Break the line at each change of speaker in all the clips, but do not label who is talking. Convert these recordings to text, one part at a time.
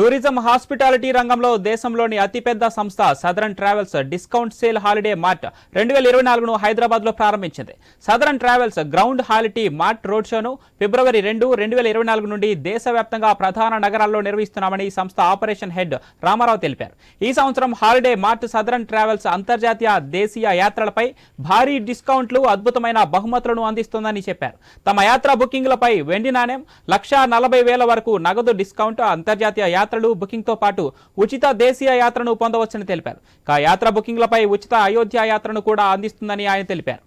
Tourism hospitality రంగంలో దేశంలోని అతిపెద్ద సంస్థ southern travels discount sale holiday mart రెండు వేల ఇరవై నాలుగును హైదరాబాద్లో ప్రారంభించింది. Southern travels grand holiday mart road షోను ఫిబ్రవరి రెండు రెండు వేల ఇరవై నాలుగు నుండి దేశవ్యాప్తంగా ప్రధాన నగరాల్లో నిర్వహిస్తున్నామని ఈ సంస్థ ఆపరేషన్ హెడ్ రామారావు తెలిపారు. ఈ సంవత్సరం హాలిడే మార్ట్ సదరన్ ట్రావెల్స్ అంతర్జాతీయ దేశీయ యాత్రలపై భారీ డిస్కౌంట్లు అద్భుతమైన బహుమతులను అందిస్తోందని చెప్పారు. తమ యాత్ర బుకింగ్లపై వెండి నాణ్యం లక్షా నలభై వేల వరకు నగదు డిస్కౌంట్ అంతర్జాతీయ యాత్రలు బుకింగ్తో పాటు ఉచిత దేశీయ యాత్రను పొందవచ్చని తెలిపారు కా యాత్ర బుకింగ్లపై ఉచిత అయోధ్య యాత్రను కూడా అందిస్తుందని ఆయన తెలిపారు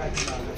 Thank you.